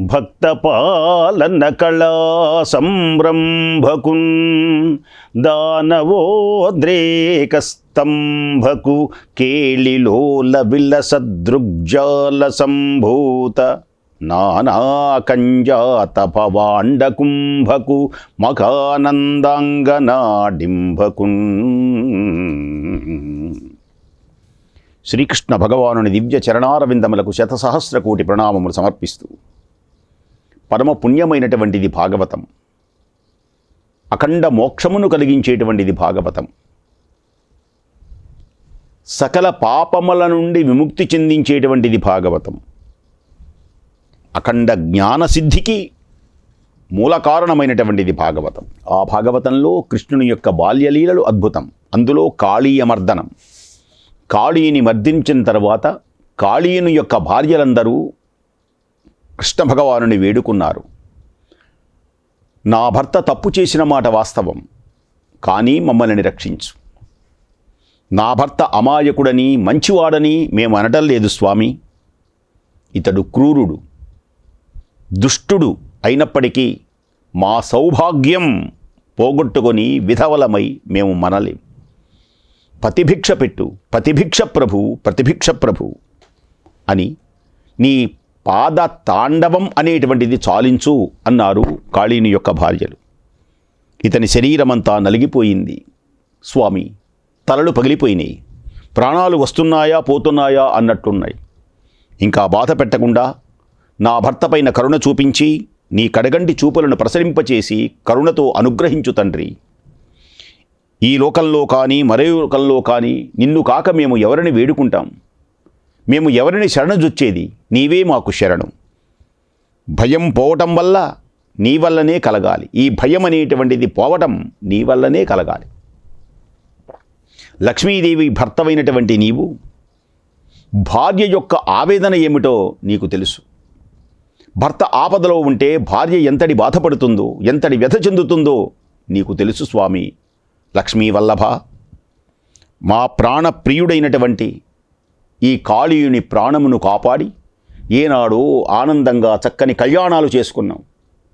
భక్తపాలన కళా సంరంభకున్ దానవోద్రేకస్తంభకు కేళిలోల విలసదృగ్జాల సంభూత నానాకంజాత భవాండకుంభకు మఖానందాంగనాడింభకున్. శ్రీకృష్ణ భగవానుని దివ్య చరణారవిందములకు శతసహస్ర కోటి ప్రణామములు సమర్పిస్తూ పరమ పుణ్యమైనటువంటిది భాగవతం. అఖండ మోక్షమును కలిగించేటువంటిది భాగవతం. సకల పాపముల నుండి విముక్తి చెందించేటువంటిది భాగవతం. అఖండ జ్ఞానసిద్ధికి మూల కారణమైనటువంటిది భాగవతం. ఆ భాగవతంలో కృష్ణుని యొక్క బాల్యలీలలు అద్భుతం. అందులో కాళీయమర్దనం కాళీని మర్దించిన తర్వాత కాళీయుని యొక్క భార్యలందరూ కృష్ణ భగవానుని వేడుకున్నారు. నా భర్త తప్పు చేసిన మాట వాస్తవం కానీ మమ్మల్ని రక్షించు. నా భర్త అమాయకుడని మంచివాడని మేము అనటం లేదు స్వామి. ఇతడు క్రూరుడు దుష్టుడు అయినప్పటికీ మా సౌభాగ్యం పోగొట్టుకొని విధవలమై మేము మనలేం. పతిభిక్ష పెట్టు పతిభిక్ష ప్రభు ప్రతిభిక్ష ప్రభు అని నీ పాద తాండవం అనేటువంటిది చాలించు అన్నారు కాళీని యొక్క భార్యలు. ఇతని శరీరమంతా నలిగిపోయింది. స్వామి తలలు పగిలిపోయినాయి. ప్రాణాలు వస్తున్నాయా పోతున్నాయా అన్నట్టున్నాయి ఇంకా బాధ పెట్టకుండా నా భర్త పైన కరుణ చూపించి నీ కడగంటి చూపులను ప్రసరింపచేసి కరుణతో అనుగ్రహించు తండ్రి. ఈ లోకంలో కానీ మరే లోకంలో కానీ నిన్ను కాక మేము ఎవరిని వేడుకుంటాం? మేము ఎవరిని శరణజొచ్చేది? నీవే మాకు శరణు. భయం పోవటం వల్ల నీ వల్లనే కలగాలి. ఈ భయం అనేటువంటిది పోవటం నీ వల్లనే కలగాలి. లక్ష్మీదేవి భర్తవైనటువంటి నీవు భార్య యొక్క ఆవేదన ఏమిటో నీకు తెలుసు. భర్త ఆపదలో ఉంటే భార్య ఎంతటి బాధపడుతుందో ఎంతటి వ్యధ చెందుతుందో నీకు తెలుసు స్వామి. లక్ష్మీ వల్లభ మా ప్రాణప్రియుడైనటువంటి ఈ కాళీయుని ప్రాణమును కాపాడి ఏనాడో ఆనందంగా చక్కని కళ్యాణాలు చేసుకున్నాం.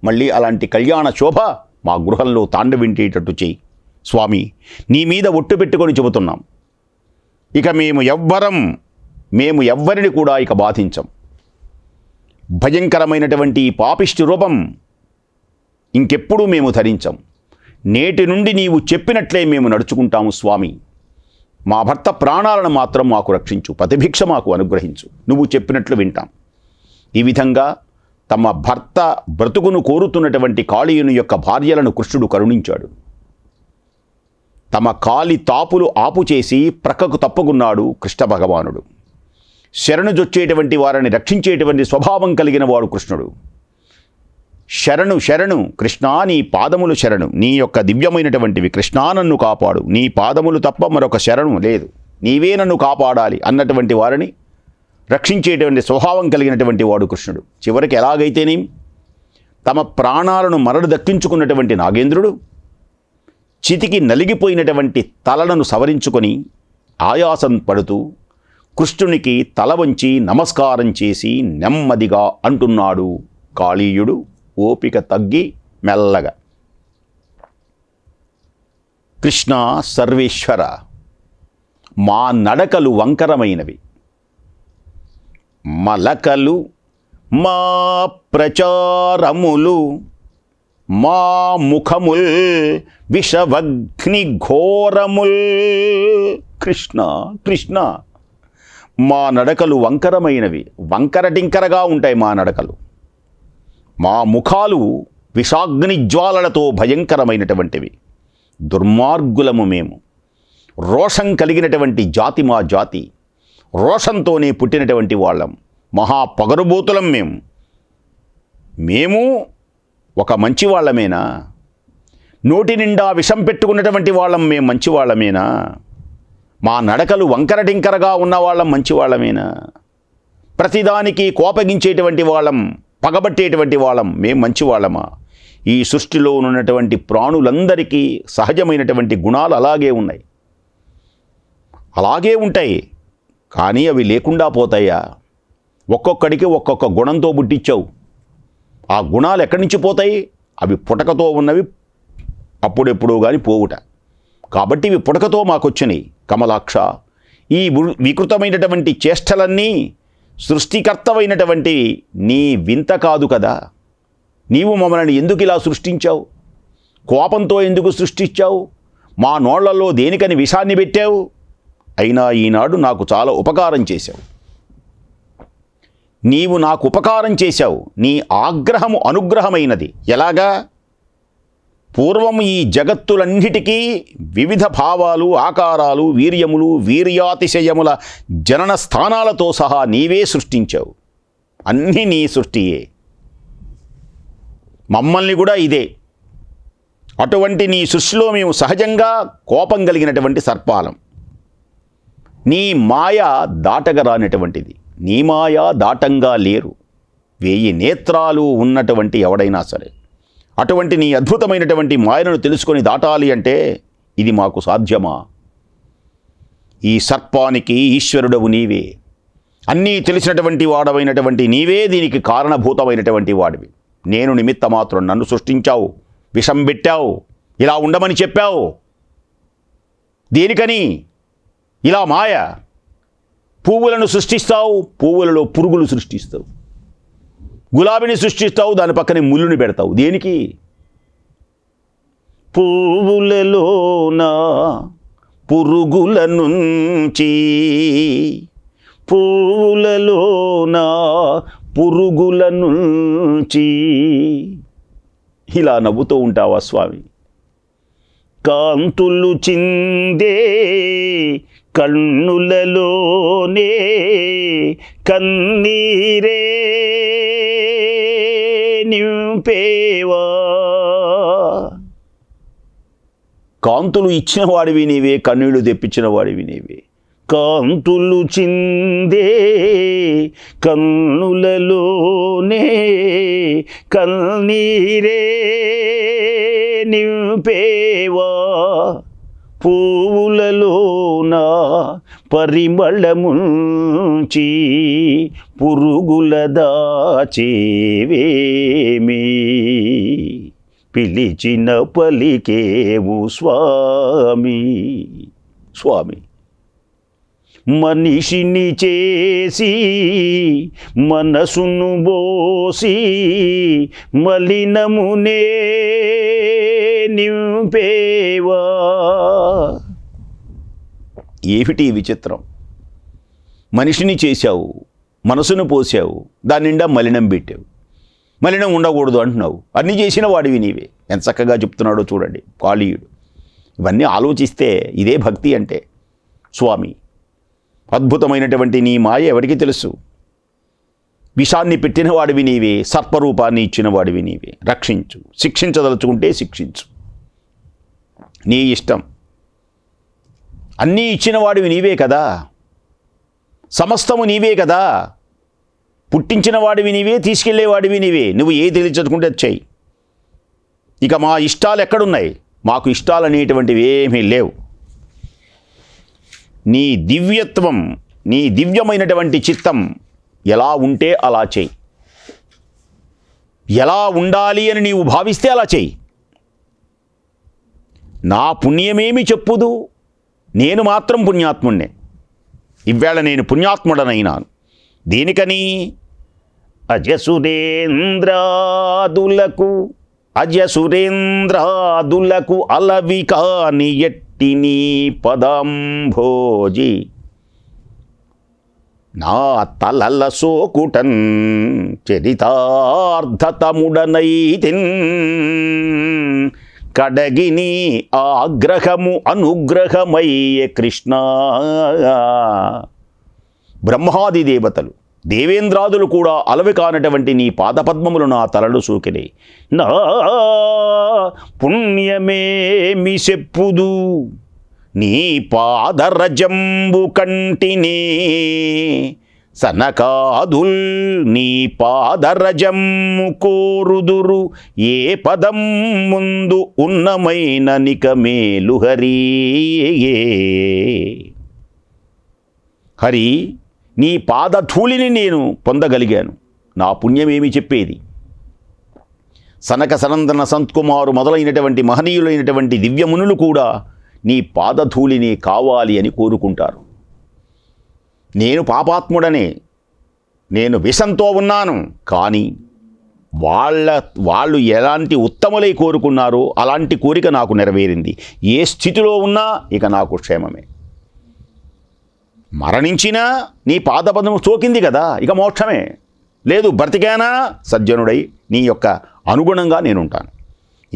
మళ్ళీ అలాంటి కళ్యాణ శోభ మా గృహంలో తాండవింటేటట్టు చేయి. స్వామి నీ మీద ఒట్టు పెట్టుకొని చెబుతున్నాం. ఇక మేము ఎవ్వరం మేము ఎవ్వరిని కూడా ఇక బాధించం. భయంకరమైనటువంటి పాపిష్టి రూపం ఇంకెప్పుడూ మేము ధరించం. నేటి నుండి నీవు చెప్పినట్లే మేము నడుచుకుంటాము స్వామి. మా భర్త ప్రాణాలను మాత్రం మాకు రక్షించు. పతిభిక్ష మాకు అనుగ్రహించు. నువ్వు చెప్పినట్లు వింటాం. ఈ విధంగా తమ భర్త బ్రతుకును కోరుతున్నటువంటి కాళీయుని యొక్క భార్యలను కృష్ణుడు కరుణించాడు. తమ కాలి తాపులు ఆపుచేసి ప్రక్కకు తప్పుకున్నాడు కృష్ణ భగవానుడు. శరణుజొచ్చేటువంటి వారిని రక్షించేటువంటి స్వభావం కలిగిన వాడు కృష్ణుడు. శరణు శరణు కృష్ణా నీ పాదములు శరణు. నీ యొక్క దివ్యమైనటువంటివి. కృష్ణా నన్ను కాపాడు. నీ పాదములు తప్ప మరొక శరణు లేదు. నీవే నన్ను కాపాడాలి అన్నటువంటి వారిని రక్షించేటువంటి స్వభావం కలిగినటువంటి వాడు కృష్ణుడు. చివరికి ఎలాగైతేనేం? తమ ప్రాణాలను మరడు దక్కించుకున్నటువంటి నాగేంద్రుడు చితికి నలిగిపోయినటువంటి తలలను సవరించుకొని ఆయాసం పడుతూ కృష్ణునికి తల వంచి నమస్కారం చేసి నెమ్మదిగా అంటున్నాడు కాళీయుడు. ఓపిక తగ్గి మెల్లగా. కృష్ణ సర్వేశ్వర మా నడకలు వంకరమైనవి. మలకలు మా ప్రచారములు మా ముఖముల్ విషవగ్ని ఘోరముల్ కృష్ణ కృష్ణ మా నడకలు వంకరమైనవి. వంకర టింకరగా ఉంటాయి మా నడకలు. మా ముఖాలు విషాగ్ని జ్వాలలతో భయంకరమైనటువంటివి. దుర్మార్గులము మేము. రోషం కలిగినటువంటి జాతి మా జాతి. రోషంతోనే పుట్టినటువంటి వాళ్ళం. మహా పొగరుబోతులం మేము మేము ఒక మంచి వాళ్ళమేనా? నోటి నిండా విషం పెట్టుకున్నటువంటి వాళ్ళం మేము మంచివాళ్ళమేనా మా నడకలు వంకరటింకరగా ఉన్నవాళ్ళం మంచివాళ్ళమేనా ప్రతిదానికి కోపగించేటువంటి వాళ్ళం పగబట్టేటువంటి వాళ్ళం మేము మంచివాళ్ళమా ఈ సృష్టిలో ఉన్నటువంటి ప్రాణులందరికీ సహజమైనటువంటి గుణాలు అలాగే ఉన్నాయి. అలాగే ఉంటాయి. కానీ అవి లేకుండా పోతాయా? ఒక్కొక్కడికి ఒక్కొక్క గుణంతో పుట్టించావు. ఆ గుణాలు ఎక్కడి నుంచి పోతాయి? అవి పుటకతో ఉన్నవి అప్పుడెప్పుడో కానీ పోవుట. కాబట్టి ఇవి పుటకతో మాకొచ్చినాయి. కమలాక్ష ఈ వికృతమైనటువంటి చేష్టలన్నీ సృష్టికర్తమైనటువంటి నీ వింత కాదు కదా? నీవు మమ్మల్ని ఎందుకు ఇలా సృష్టించావు? కోపంతో ఎందుకు సృష్టించావు? మా నోళ్ళలో దేనికని విషాన్ని పెట్టావు? అయినా ఈనాడు నాకు చాలా ఉపకారం చేశావు. నీవు నాకు ఉపకారం చేశావు. నీ ఆగ్రహము అనుగ్రహమైనది. ఎలాగా? పూర్వం ఈ జగత్తులన్నిటికీ వివిధ భావాలు ఆకారాలు వీర్యములు వీర్యాతిశయముల జనన స్థానాలతో సహా నీవే సృష్టించావు. అన్నీ నీ సృష్టియే. మమ్మల్ని కూడా ఇదే. అటువంటి నీ సృష్టిలో మేము సహజంగా కోపం కలిగినటువంటి సర్పాలం. నీ మాయ దాటగరానటువంటిది. నీ మాయ దాటంగా లేరు. వెయ్యి నేత్రాలు ఉన్నటువంటి ఎవడైనా సరే. అటువంటి నీ అద్భుతమైనటువంటి మాయను తెలుసుకొని దాటాలి అంటే ఇది మాకు సాధ్యమా? ఈ సర్పానికి ఈశ్వరుడవు నీవే. అన్నీ తెలిసినటువంటి వాడవైనటువంటి నీవే దీనికి కారణభూతమైనటువంటి వాడివి. నేను నిమిత్త మాత్రం నన్ను సృష్టించావు విషం పెట్టావు ఇలా ఉండమని చెప్పావు. దేనికని? ఇలా మాయ. పువ్వులను సృష్టిస్తావు పువ్వులలో పురుగులు సృష్టిస్తావు. గులాబీని సృష్టిస్తావు దాని పక్కనే ముళ్ళుని పెడతావు. దేనికి? పువ్వులలోన పురుగుల నుంచి పువ్వులలోన పురుగుల నుంచి ఇలా నవ్వుతూ ఉంటావా స్వామి? కాంతులు చిందే కన్నులలోనే కన్నీరే నింపేవా? కాంతులు ఇచ్చిన వాడివి నీవే కన్నీళ్ళు తెప్పించిన వాడివి నీవే. కాంతులు చిందే కన్నులలోనే కన్నీరే నింపేవా? పువ్వులలోన పరిమళముంచి పురుగుల దాచేవేమి? పిలిచిన పలికేవు స్వామి. స్వామి. మనిషిని చేసి మనసును బోసి మలినమునే నింపేవా? ఏమిటి విచిత్రం? మనిషిని చేశావు మనసును పోసావు దాని నిండా మలినం పెట్టావు. మలినం ఉండకూడదు అంటున్నావు. అన్నీ చేసిన వాడివి నీవే. ఎంత చక్కగా చెప్తున్నాడో చూడండి కాళీయుడు. ఇవన్నీ ఆలోచిస్తే ఇదే భక్తి అంటే. స్వామి అద్భుతమైనటువంటి నీ మాయ ఎవరికి తెలుసు? విషాన్ని పెట్టిన వాడివి నీవే సర్పరూపాన్ని ఇచ్చిన వాడివి నీవే. రక్షించు శిక్షించదలుచుకుంటే శిక్షించు. నీ ఇష్టం. అన్నీ ఇచ్చిన వాడివి నీవే కదా. సమస్తము నీవే కదా. పుట్టించిన వాడివి నీవే తీసుకెళ్ళేవాడివి నీవే. నువ్వు ఏ తెలియచదుకుంటే అది చెయ్యి ఇక మా ఇష్టాలు ఎక్కడున్నాయి? మాకు ఇష్టాలు అనేటువంటివి ఏమీ లేవు. నీ దివ్యత్వం నీ దివ్యమైనటువంటి చిత్తం ఎలా ఉంటే అలా చేయి. ఎలా ఉండాలి అని నీవు భావిస్తే అలా చెయ్యి నా పుణ్యమేమి చెప్పుదు? నేను మాత్రం పుణ్యాత్ముణ్ణే. ఇవాళ నేను పుణ్యాత్ముడనైనాను. దేనికని అజసురేంద్రాదులకు అజసురేంద్రాదులకు అలవి కాని ఎట్టి నీ పదంభోజి. నా తలల సోకుటన్ చరితార్థతముడనైతిన్ కడగిని ఆగ్రహము అనుగ్రహమయ్యే కృష్ణ. బ్రహ్మాది దేవతలు దేవేంద్రాదులు కూడా అలవి కానటువంటి నీ పాదపద్మములు నా తలలు సూకిని. నా పుణ్యమేమి చెప్పుదు నీ పాదరజంబు కంటినే. సనకాదుల్ నీ పాదరజమ్ము కోరుదురు. ఏ పదం ముందు ఉన్నమైన నిక మేలు హరి హరి నీ పాదధూళిని నేను పొందగలిగాను. నా పుణ్యమేమి చెప్పేది? సనక సనందన సంత్కుమారు మొదలైనటువంటి మహనీయులైనటువంటి దివ్యమునులు కూడా నీ పాదధూళిని కావాలి అని కోరుకుంటారు. నేను పాపాత్ముడని నేను విషంతో ఉన్నాను కానీ వాళ్ళ వాళ్ళు ఎలాంటి ఉత్తములై కోరుకున్నారో అలాంటి కోరిక నాకు నెరవేరింది. ఏ స్థితిలో ఉన్నా ఇక నాకు క్షేమమే. మరణించినా నీ పాదపదము సోకింది కదా ఇక మోక్షమే. లేదు బ్రతికైనా? సజ్జనుడై నీ యొక్క అనుగుణంగా నేనుంటాను.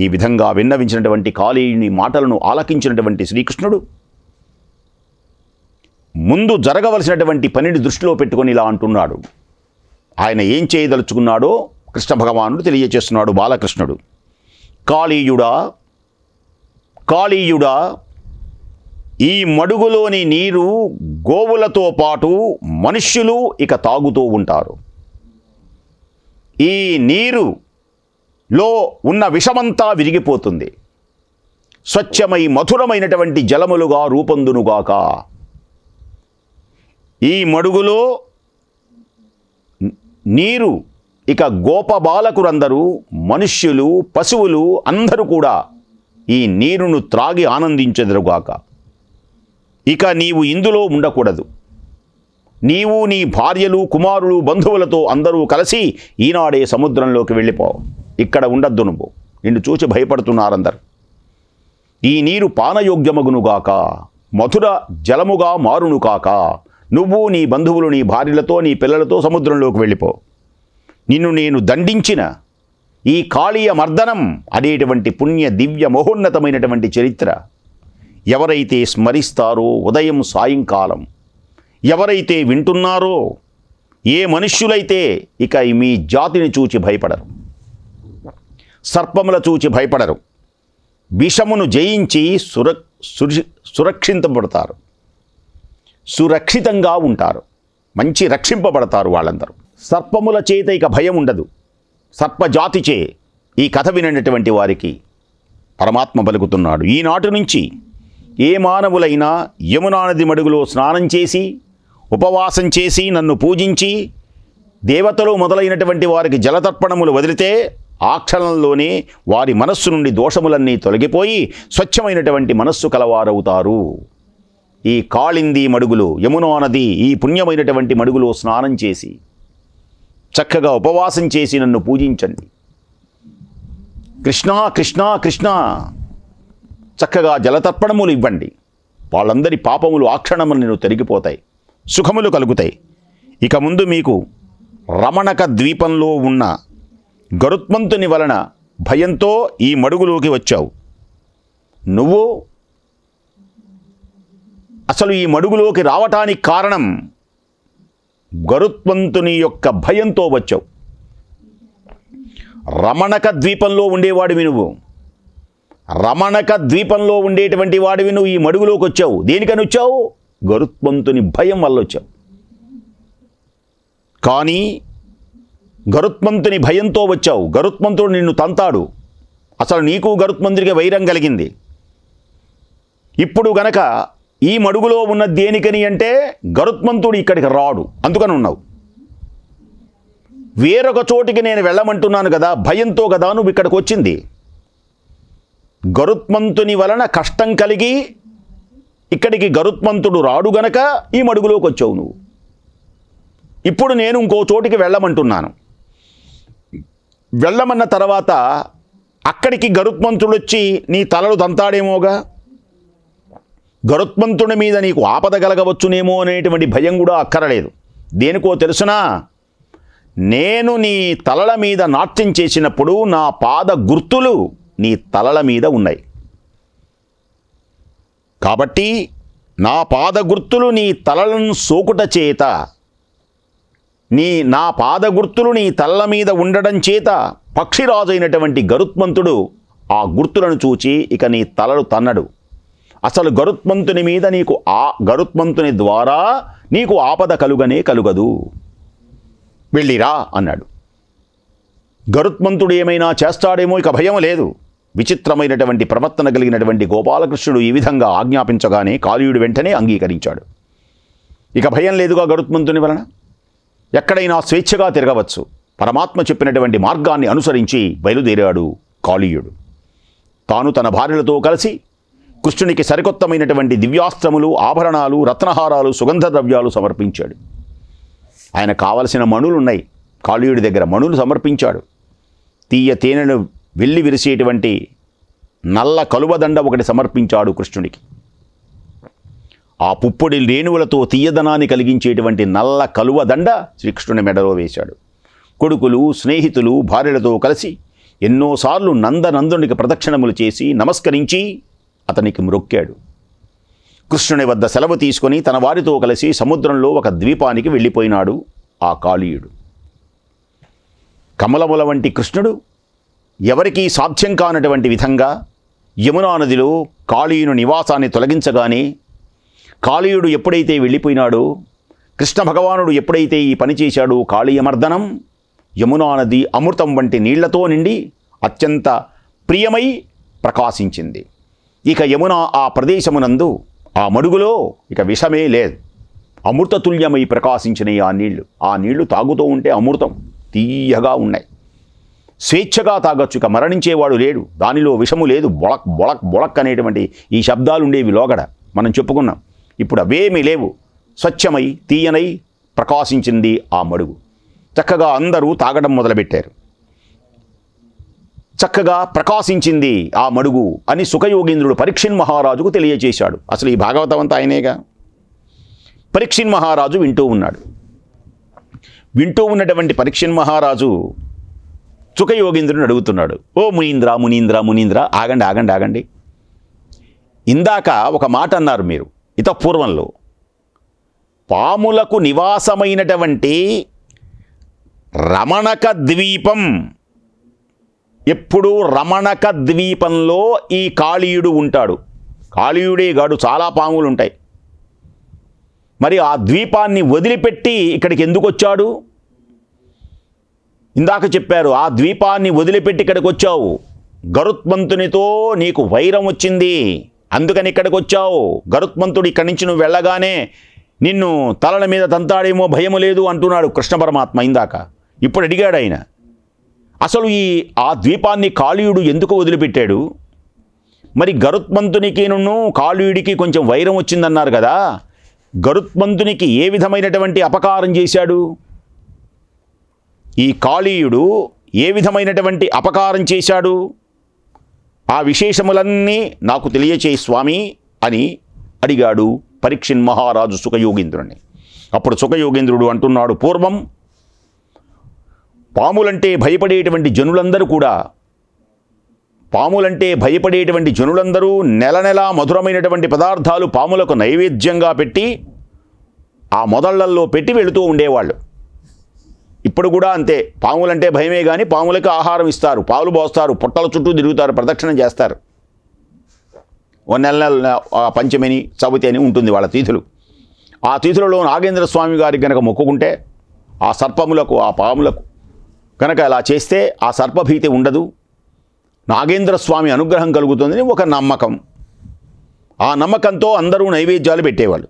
ఈ విధంగా విన్నవించినటువంటి కాళీని మాటలను ఆలకించినటువంటి శ్రీకృష్ణుడు ముందు జరగవలసినటువంటి పనిని దృష్టిలో పెట్టుకొని ఇలా అంటున్నాడు. ఆయన ఏం చేయదలుచుకున్నాడో కృష్ణ భగవానుడు తెలియచేస్తున్నాడు బాలకృష్ణుడు. కాళీయుడా కాళీయుడా ఈ మడుగులోని నీరు గోవులతో పాటు మనుష్యులు ఇక తాగుతూ ఉంటారు. ఈ నీరు లో ఉన్న విషమంతా విరిగిపోతుంది. స్వచ్ఛమై మధురమైనటువంటి జలములుగా రూపొందునుగాక. ఈ మడుగులో నీరు ఇక గోపబాలకులందరూ మనుష్యులు పశువులు అందరూ కూడా ఈ నీరును త్రాగి ఆనందించెదరుగాక. ఇక నీవు ఇందులో ఉండకూడదు. నీవు నీ భార్యలు కుమారులు బంధువులతో అందరూ కలిసి ఈనాడే సముద్రంలోకి వెళ్ళిపో. ఇక్కడ ఉండద్దు నువ్వు. నిన్ను చూచి భయపడుతున్నారందరు. ఈ నీరు పానయోగ్యమగునుగాక మధుర జలముగా మారును కాక నువ్వు నీ బంధువులు నీ భార్యలతో నీ పిల్లలతో సముద్రంలోకి వెళ్ళిపో. నిన్ను నేను దండించిన ఈ కాళీయ మర్దనం అనేటువంటి పుణ్య దివ్య మహోన్నతమైనటువంటి చరిత్ర ఎవరైతే స్మరిస్తారో ఉదయం సాయంకాలం ఎవరైతే వింటున్నారో ఏ మనుష్యులైతే ఇక మీ జాతిని చూచి భయపడరు సర్పముల చూచి భయపడరు విషమును జయించి సుర సురక్షింపబడతారు. సురక్షించబడతారు సురక్షితంగా ఉంటారు. మంచి రక్షింపబడతారు వాళ్ళందరూ. సర్పముల చేత ఇక భయం ఉండదు. సర్పజాతిచే ఈ కథ వినటువంటి వారికి పరమాత్మ పలుకుతున్నాడు. ఈనాటి నుంచి ఏ మానవులైనా యమునా నది మడుగులో స్నానం చేసి ఉపవాసం చేసి నన్ను పూజించి దేవతలు మొదలైనటువంటి వారికి జలతర్పణములు వదిలితే ఆ క్షణంలోనే వారి మనస్సు నుండి దోషములన్నీ తొలగిపోయి స్వచ్ఛమైనటువంటి మనస్సు కలవారవుతారు. ఈ కాళింది మడుగులు యమునా నది ఈ పుణ్యమైనటువంటి మడుగులో స్నానం చేసి చక్కగా ఉపవాసం చేసి నన్ను పూజించండి. కృష్ణ కృష్ణ కృష్ణ చక్కగా జలతర్పణములు ఇవ్వండి. వాళ్ళందరి పాపములు ఆక్షణములు నేను తరిగిపోతాయి సుఖములు కలుగుతాయి. ఇక ముందు మీకు రమణక ద్వీపంలో ఉన్న గరుత్మంతుని వలన భయంతో ఈ మడుగులోకి వచ్చావు. నువ్వు అసలు ఈ మడుగులోకి రావటానికి కారణం గరుత్మంతుని యొక్క భయంతో వచ్చావు. రమణక ద్వీపంలో ఉండేవాడివి నువ్వు. రమణక ద్వీపంలో ఉండేటువంటి వాడివి నువ్వు ఈ మడుగులోకి వచ్చావు. దేనికని వచ్చావు? గరుత్మంతుని భయం వల్ల వచ్చావు. కానీ గరుత్మంతుని భయంతో వచ్చావు. గరుత్మంతుడు నిన్ను తంతాడు. అసలు నీకు గరుత్మంతుడికి వైరం కలిగింది. ఇప్పుడు గనక ఈ మడుగులో ఉన్న దేనికని అంటే గరుత్మంతుడు ఇక్కడికి రాడు. అందుకని ఉన్నావు. వేరొక చోటికి నేను వెళ్ళమంటున్నాను కదా భయంతో కదా నువ్వు ఇక్కడికి వచ్చింది. గరుత్మంతుని వలన కష్టం కలిగి ఇక్కడికి గరుత్మంతుడు రాడు గనక ఈ మడుగులోకి వచ్చావు నువ్వు. ఇప్పుడు నేను ఇంకో చోటికి వెళ్ళమంటున్నాను. వెళ్ళమన్న తర్వాత అక్కడికి గరుత్మంతుడు వచ్చి నీ తలలు దంతాడేమోగా? గరుత్మంతుడి మీద నీకు ఆపద కలగవచ్చునేమో అనేటువంటి భయం కూడా అక్కరలేదు. దేనికో తెలుసునా? నేను నీ తలల మీద నాట్యం చేసినప్పుడు నా పాద గుర్తులు నీ తలల మీద ఉన్నాయి. కాబట్టి నా పాద గుర్తులు నీ తలలను సోకుట చేత నీ నా పాద గుర్తులు నీ తలల మీద ఉండడం చేత పక్షిరాజైనటువంటి గరుత్మంతుడు ఆ గుర్తులను చూచి ఇక నీ తలలు తన్నడు. అసలు గరుత్మంతుని మీద నీకు ఆ గరుత్మంతుని ద్వారా నీకు ఆపద కలుగనే కలుగదు. వెళ్ళిరా అన్నాడు. గరుత్మంతుడు ఏమైనా చేస్తాడేమో ఇక భయం లేదు. విచిత్రమైనటువంటి ప్రవర్తన కలిగినటువంటి గోపాలకృష్ణుడు ఈ విధంగా ఆజ్ఞాపించగానే కాళీయుడు వెంటనే అంగీకరించాడు. ఇక భయం లేదుగా గరుత్మంతుని వలన? ఎక్కడైనా స్వేచ్ఛగా తిరగవచ్చు. పరమాత్మ చెప్పినటువంటి మార్గాన్ని అనుసరించి బయలుదేరాడు కాళీయుడు. తాను తన భార్యలతో కలిసి కృష్ణునికి సరికొత్తమైనటువంటి దివ్యాస్త్రములు ఆభరణాలు రత్నహారాలు సుగంధ ద్రవ్యాలు సమర్పించాడు. ఆయన కావలసిన మణులు ఉన్నాయి కాళీయుడి దగ్గర మణులు సమర్పించాడు. తీయ తేనెను వెళ్ళి విరిసేటువంటి నల్ల కలువదండ ఒకటి సమర్పించాడు కృష్ణుడికి ఆ పుప్పొడి రేణువులతో తీయదనాన్ని కలిగించేటువంటి నల్ల కలువదండ శ్రీకృష్ణుని మెడలో వేశాడు. కొడుకులు స్నేహితులు భార్యలతో కలిసి ఎన్నోసార్లు నందనందునికి ప్రదక్షిణములు చేసి నమస్కరించి అతనికి మ్రొక్కాడు. కృష్ణుని వద్ద సెలవు తీసుకొని తన వారితో కలిసి సముద్రంలో ఒక ద్వీపానికి వెళ్ళిపోయినాడు ఆ కాళీయుడు. కమలముల వంటి కృష్ణుడు ఎవరికీ సాధ్యం కానటువంటి విధంగా యమునా నదిలో కాళీయుని నివాసాన్ని తొలగించగానే కాళీయుడు ఎప్పుడైతే వెళ్ళిపోయినాడో కృష్ణ భగవానుడు ఎప్పుడైతే ఈ పని చేశాడో కాళీయమర్దనం యమునా నది అమృతం వంటి నీళ్ళతో నిండి అత్యంత ప్రియమై ప్రకాశించింది. ఇక యమున ఆ ప్రదేశమునందు ఆ మడుగులో ఇక విషమే లేదు. అమృతతుల్యమై ప్రకాశించిన ఆ నీళ్ళు ఆ నీళ్ళు తాగుతూ ఉంటే అమృతం తీయగా ఉన్నాయి. స్వేచ్ఛగా తాగొచ్చు ఇక మరణించేవాడు లేడు. దానిలో విషము లేదు. బొళక్ బొళక్ బొళక్ అనేటువంటి ఈ శబ్దాలు ఉండేవి లోగడ. మనం చెప్పుకున్నాం. ఇప్పుడు అవేమీ లేవు. స్వచ్ఛమై తీయనై ప్రకాశించింది ఆ మడుగు. చక్కగా అందరూ తాగడం మొదలుపెట్టారు. చక్కగా ప్రకాశించింది ఆ మడుగు అని సుఖయోగేంద్రుడు పరీక్షిన్ మహారాజుకు తెలియజేశాడు. అసలు ఈ భాగవతం అంతా ఆయనేగా? పరీక్షిన్ మహారాజు వింటూ ఉన్నాడు. వింటూ ఉన్నటువంటి పరీక్షిన్ మహారాజు సుఖయోగేంద్రుని అడుగుతున్నాడు. ఓ మునీంద్ర మునీంద్ర మునీంద్ర ఆగండి ఆగండి ఆగండి. ఇందాక ఒక మాట అన్నారు మీరు ఇత పూర్వంలో పాములకు నివాసమైనటువంటి రమణక ద్వీపం ఎప్పుడు రమణక ద్వీపంలో ఈ కాళీయుడు ఉంటాడు. కాళీయుడే గాడు చాలా పాములు ఉంటాయి మరి ఆ ద్వీపాన్ని వదిలిపెట్టి ఇక్కడికి ఎందుకు వచ్చాడు? ఇందాక చెప్పారు ఆ ద్వీపాన్ని వదిలిపెట్టి ఇక్కడికి వచ్చావు. గరుత్మంతునితో నీకు వైరం వచ్చింది. అందుకని ఇక్కడికి వచ్చావు. గరుత్మంతుడు ఇక్కడి నుంచి నువ్వు వెళ్ళగానే నిన్ను తలల మీద తంతాడేమో భయము లేదు అంటున్నాడు కృష్ణ పరమాత్మ ఇందాక. ఇప్పుడు అడిగాడు ఆయన అసలు ఈ ఆ ద్వీపాన్ని కాళీయుడు ఎందుకు వదిలిపెట్టాడు? మరి గరుత్మంతునికి నున్ను కాళీయుడికి కొంచెం వైరం వచ్చిందన్నారు కదా గరుత్మంతునికి ఏ విధమైనటువంటి అపకారం చేశాడు? ఈ కాళీయుడు ఏ విధమైనటువంటి అపకారం చేశాడు? ఆ విశేషములన్నీ నాకు తెలియచేయి స్వామి అని అడిగాడు పరీక్షిన్ మహారాజు సుఖయోగేంద్రుని అప్పుడు సుఖయోగేంద్రుడు అంటున్నాడు పూర్వం పాములంటే భయపడేటువంటి జనులందరూ కూడా పాములంటే భయపడేటువంటి జనులందరూ నెల నెలా మధురమైనటువంటి పదార్థాలు పాములకు నైవేద్యంగా పెట్టి ఆ మొదళ్ళల్లో పెట్టి వెళుతూ ఉండేవాళ్ళు. ఇప్పుడు కూడా అంతే. పాములంటే భయమే కానీ పాములకు ఆహారం ఇస్తారు. పాలు పోస్తారు. పుట్టల చుట్టూ తిరుగుతారు. ప్రదక్షిణం చేస్తారు. ఓ నెల నెల పంచమిని చవితి అని ఉంటుంది వాళ్ళ తిథులు. ఆ తిథులలో నాగేంద్ర స్వామి గారికి కనుక మొక్కుకుంటే ఆ సర్పములకు ఆ పాములకు కనుక అలా చేస్తే ఆ సర్పభీతి ఉండదు. నాగేంద్ర స్వామి అనుగ్రహం కలుగుతుందని ఒక నమ్మకం. ఆ నమ్మకంతో అందరూ నైవేద్యాలు పెట్టేవాళ్ళు.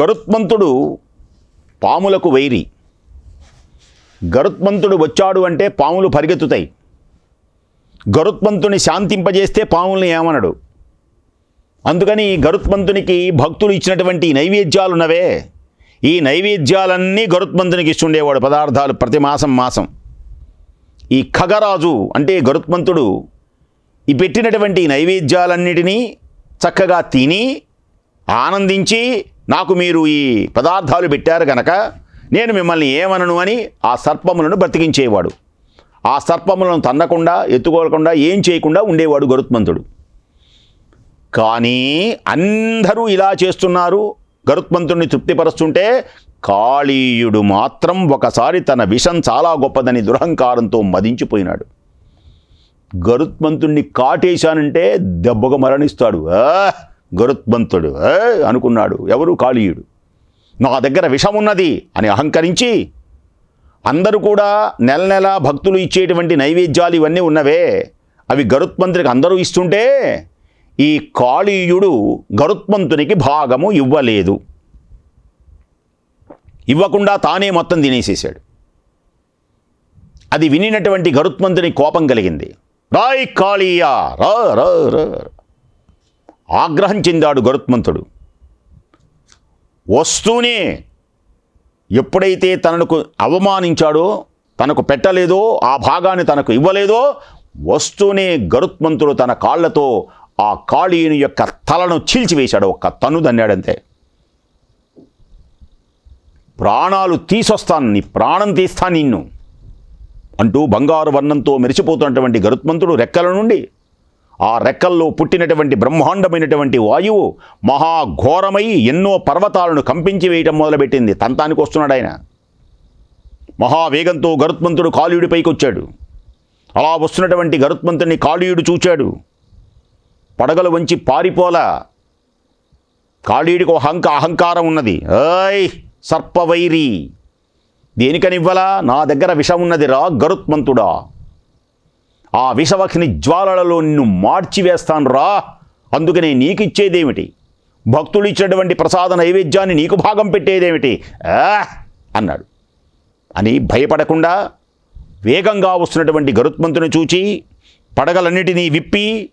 గరుత్మంతుడు పాములకు వైరి గరుత్మంతుడు వచ్చాడు అంటే పాములు పరిగెత్తుతాయి. గరుత్మంతుని శాంతింపజేస్తే పాముల్ని ఏమనడు. అందుకని గరుత్మంతునికి భక్తులు ఇచ్చినటువంటి నైవేద్యాలు ఉన్నవే ఈ నైవేద్యాలన్నీ గరుత్మంతునికి ఇస్తుండేవాడు పదార్థాలు ప్రతి మాసం మాసం. ఈ ఖగరాజు అంటే గరుత్మంతుడు ఈ పెట్టినటువంటి నైవేద్యాలన్నిటినీ చక్కగా తిని ఆనందించి నాకు మీరు ఈ పదార్థాలు పెట్టారు కనుక నేను మిమ్మల్ని ఏమనను అని ఆ సర్పములను బ్రతికించేవాడు. ఆ సర్పములను తన్నకుండా ఎత్తుకోకుండా ఏం చేయకుండా ఉండేవాడు గరుత్మంతుడు. కానీ అందరూ ఇలా చేస్తున్నారు. గరుత్మంతుణ్ణి తృప్తిపరుస్తుంటే కాళీయుడు మాత్రం ఒకసారి తన విషం చాలా గొప్పదని దురహంకారంతో మదించిపోయినాడు. గరుత్మంతుణ్ణి కాటేశానంటే దెబ్బగా మరణిస్తాడు. ఆ, గరుత్మంతుడు అనుకున్నాడు. ఎవరు? కాళీయుడు. నా దగ్గర విషం ఉన్నది అని అహంకరించి అందరూ కూడా నెల నెల భక్తులు ఇచ్చేటువంటి నైవేద్యాలు ఇవన్నీ ఉన్నవే. అవి గరుత్మంతుడికి అందరూ ఇస్తుంటే ఈ కాళీయుడు గరుత్మంతునికి భాగము ఇవ్వలేదు. ఇవ్వకుండా తానే మొత్తం తినేసేశాడు. అది వినినటువంటి గరుత్మంతుని కోపం కలిగింది. రాయ్ కాళీయా ఆగ్రహం చెందాడు గరుత్మంతుడు. వస్తూనే ఎప్పుడైతే తనకు అవమానించాడో తనకు పెట్టలేదో ఆ భాగాన్ని తనకు ఇవ్వలేదో వస్తూనే గరుత్మంతుడు తన కాళ్ళతో ఆ కాళీయుని యొక్క తలను చీల్చివేశాడు ఒక్క తన్ను దన్నాడంతే. ప్రాణాలు తీసొస్తాను నీ ప్రాణం తీస్తాను నిన్ను అంటూ బంగారు వర్ణంతో మెరిసిపోతున్నటువంటి గరుత్మంతుడు రెక్కల నుండి ఆ రెక్కల్లో పుట్టినటువంటి బ్రహ్మాండమైనటువంటి వాయువు మహాఘోరమై ఎన్నో పర్వతాలను కంపించి వేయటం మొదలుపెట్టింది. తంతానికి వస్తున్నాడు ఆయన. మహావేగంతో గరుత్మంతుడు కాళీయుడిపైకి వచ్చాడు అలా వస్తున్నటువంటి గరుత్మంతుడిని కాళీయుడు చూచాడు. పడగలు వంచి పారిపోలా. కాళీయుడికి అహంక హంక అహంకారం ఉన్నది. ఏయ్ సర్పవైరి. దేనికనివ్వలా? నా దగ్గర విషం ఉన్నది రా గరుత్మంతుడా. ఆ విషవక్షిని జ్వాలలలో నిన్ను మార్చివేస్తాను రా. అందుకనే నీకు ఇచ్చేదేమిటి భక్తులు ఇచ్చినటువంటి ప్రసాద నైవేద్యాన్ని నీకు భాగం పెట్టేదేమిటి? ఆ! అన్నాడు. అని భయపడకుండా వేగంగా వస్తున్నటువంటి గరుత్మంతుని చూచి పడగలన్నిటినీ విప్పి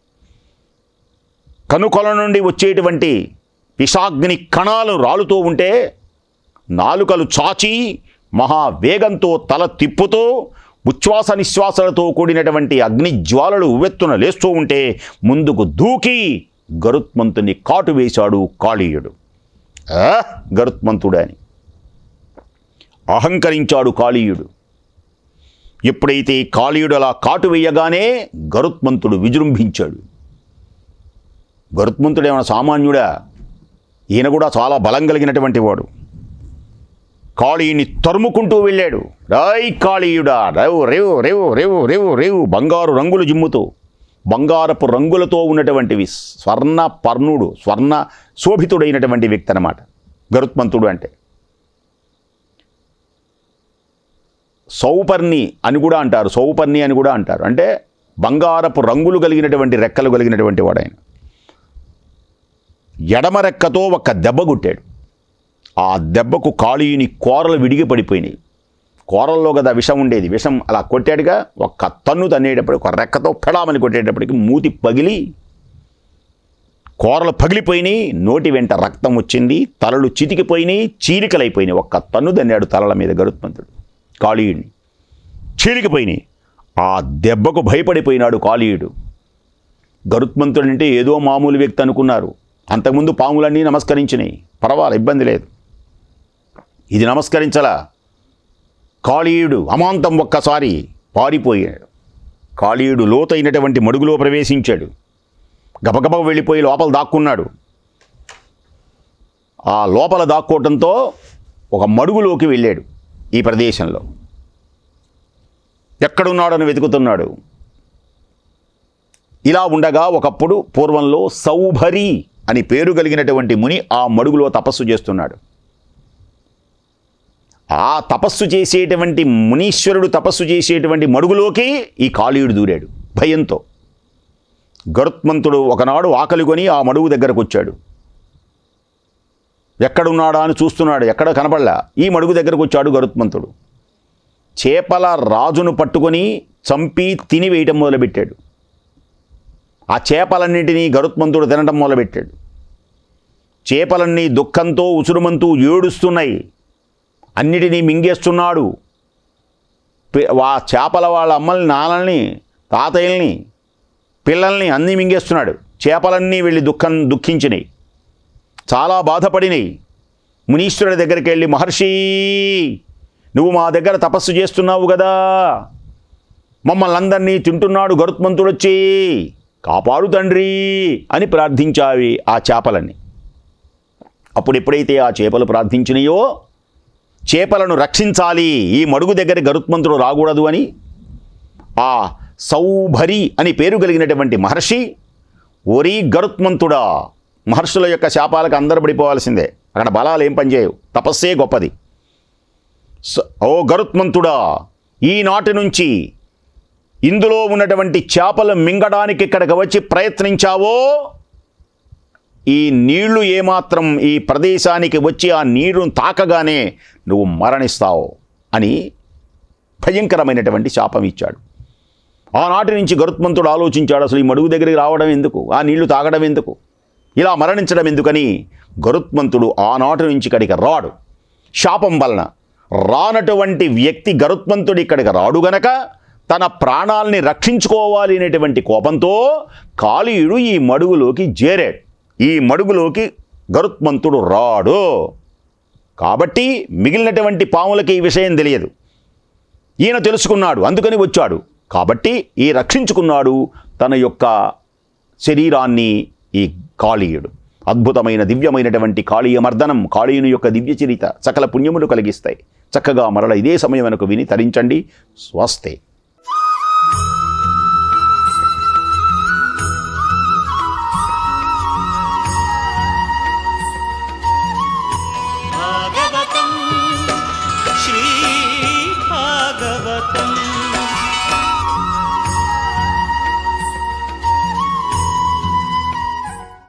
కనుకొల నుండి వచ్చేటువంటి విషాగ్ని కణాలు రాలుతూ ఉంటే నాలుకలు చాచి మహావేగంతో తల తిప్పుతూ ఉచ్ఛ్వాస నిశ్వాసలతో కూడినటువంటి అగ్ని జ్వాలలు ఉవ్వెత్తున లేస్తూ ఉంటే ముందుకు దూకి గరుత్మంతుని కాటు వేశాడు కాళీయుడు. గరుత్మంతుడని. అహంకరించాడు కాళీయుడు. ఎప్పుడైతే కాళీయుడు అలా కాటు వేయగానే గరుత్మంతుడు విజృంభించాడు. గరుత్మంతుడు ఏమైనా సామాన్యుడా? ఈయన కూడా చాలా బలం కలిగినటువంటి వాడు. కాళీని తరుముకుంటూ వెళ్ళాడు. రాయ్ కాళీయుడా రేవు రేవు రేవు రేవు రేవు రేవు బంగారు రంగులు జిమ్ముతూ బంగారపు రంగులతో ఉన్నటువంటివి స్వర్ణ పర్ణుడు స్వర్ణ శోభితుడైనటువంటి వ్యక్తి అనమాట గరుత్మంతుడు అంటే. సౌపర్ణి అని కూడా అంటారు సౌపర్ణి అని కూడా అంటారు. అంటే బంగారపు రంగులు కలిగినటువంటి రెక్కలు కలిగినటువంటి వాడు ఆయన ఎడమ రెక్కతో ఒక దెబ్బ కొట్టాడు. ఆ దెబ్బకు కాళీని కోరలు విడిగి పడిపోయినాయి. కోరల్లో కదా విషం ఉండేది. విషం అలా కొట్టాడుగా ఒక్క తన్ను తన్నేటప్పుడు ఒక రెక్కతో పెడామని కొట్టేటప్పటికి మూతి పగిలి కోరలు పగిలిపోయినాయి నోటి వెంట రక్తం వచ్చింది తలలు చితికిపోయినాయి చీలికలైపోయినాయి. ఒక్క తన్ను దన్నాడు తలల మీద గరుత్మంతుడు కాళీయుడిని చీలికిపోయినాయి. ఆ దెబ్బకు భయపడిపోయినాడు కాళీయుడు. గరుత్మంతుడు అంటే ఏదో మామూలు వ్యక్తి అనుకున్నారు. అంతకుముందు పాములన్నీ నమస్కరించినాయి. పర్వాలే ఇబ్బంది లేదు. ఇది నమస్కరించలా. కాళీయుడు అమాంతం ఒక్కసారి పారిపోయాడు. కాళీయుడు లోతైనటువంటి మడుగులో ప్రవేశించాడు. గబగబ వెళ్ళిపోయి లోపల దాక్కున్నాడు. ఆ లోపల దాక్కోవటంతో ఒక మడుగులోకి వెళ్ళాడు ఈ ప్రదేశంలో. ఎక్కడున్నాడని వెతుకుతున్నాడు. ఇలా ఉండగా ఒకప్పుడు పూర్వంలో సౌభరి అని పేరు కలిగినటువంటి ముని ఆ మడుగులో తపస్సు చేస్తున్నాడు. ఆ తపస్సు చేసేటువంటి మునీశ్వరుడు తపస్సు చేసేటువంటి మడుగులోకి ఈ కాళీయుడు దూరాడు భయంతో. గరుత్మంతుడు ఒకనాడు ఆకలి కొని ఆ మడుగు దగ్గరకు వచ్చాడు. ఎక్కడున్నాడా అని చూస్తున్నాడు ఎక్కడ కనపడలా. ఈ మడుగు దగ్గరకు వచ్చాడు గరుత్మంతుడు. చేపల రాజును పట్టుకొని చంపి తిని వేయటం మొదలుపెట్టాడు. ఆ చేపలన్నింటినీ గరుత్మంతుడు తినడం మొదలుపెట్టాడు. చేపలన్నీ దుఃఖంతో ఉసురుమంతూ ఏడుస్తున్నాయి. అన్నిటినీ మింగేస్తున్నాడు. ఆ చేపల వాళ్ళ అమ్మల్ని నాన్నల్ని తాతయ్యల్ని పిల్లల్ని అన్నీ మింగేస్తున్నాడు. చేపలన్నీ వెళ్ళి దుఃఖం దుఃఖించినాయి చాలా బాధపడినాయి మునీశ్వరుడి దగ్గరికి వెళ్ళి మహర్షి నువ్వు మా దగ్గర తపస్సు చేస్తున్నావు కదా మమ్మల్ని అందరినీ తింటున్నాడు గరుత్మంతుడు వచ్చి కాపాడు తండ్రి అని ప్రార్థించావి ఆ చేపలన్నీ అప్పుడు ఎప్పుడైతే ఆ చేపలు ప్రార్థించినాయో చేపలను రక్షించాలి ఈ మడుగు దగ్గర గరుత్మంతుడు రాకూడదు అని ఆ సౌభరి అని పేరు కలిగినటువంటి మహర్షి ఒరి గరుత్మంతుడా మహర్షుల యొక్క శాపాలకు అందరు పడిపోవాల్సిందే. అక్కడ బలాలు ఏం పనిచేయవు తపస్సే గొప్పది. స- ఓ గరుత్మంతుడా ఈనాటి నుంచి ఇందులో ఉన్నటువంటి చేపలు మింగడానికి ఇక్కడికి వచ్చి ప్రయత్నించావో? ఈ నీళ్ళు ఏమాత్రం ఈ ప్రదేశానికి వచ్చి ఆ నీరును తాకగానే నువ్వు మరణిస్తావు అని భయంకరమైనటువంటి శాపం ఇచ్చాడు. ఆనాటి నుంచి గరుత్మంతుడు ఆలోచించాడు అసలు ఈ మడుగు దగ్గరికి రావడం ఎందుకు? ఆ నీళ్ళు తాగడం ఎందుకు? ఇలా మరణించడం ఎందుకని గరుత్మంతుడు ఆనాటి నుంచి ఇక్కడికి రాడు. శాపం వలన రానటువంటి వ్యక్తి గరుత్మంతుడు ఇక్కడికి రాడు గనక తన ప్రాణాల్ని రక్షించుకోవాలి అనేటువంటి కోపంతో కాళీయుడు ఈ మడుగులోకి చేరాడు. ఈ మడుగులోకి గరుత్మంతుడు రాడు. కాబట్టి మిగిలినటువంటి పాములకి ఈ విషయం తెలియదు. ఈయన తెలుసుకున్నాడు అందుకని వచ్చాడు. కాబట్టి ఈ రక్షించుకున్నాడు తన యొక్క శరీరాన్ని ఈ కాళీయుడు. అద్భుతమైన దివ్యమైనటువంటి కాళీయ మర్దనం కాళీయుని యొక్క దివ్య చరిత సకల పుణ్యములు కలిగిస్తాయి. చక్కగా మరల ఇదే సమయం వెనుక విని తరించండి. స్వస్తే.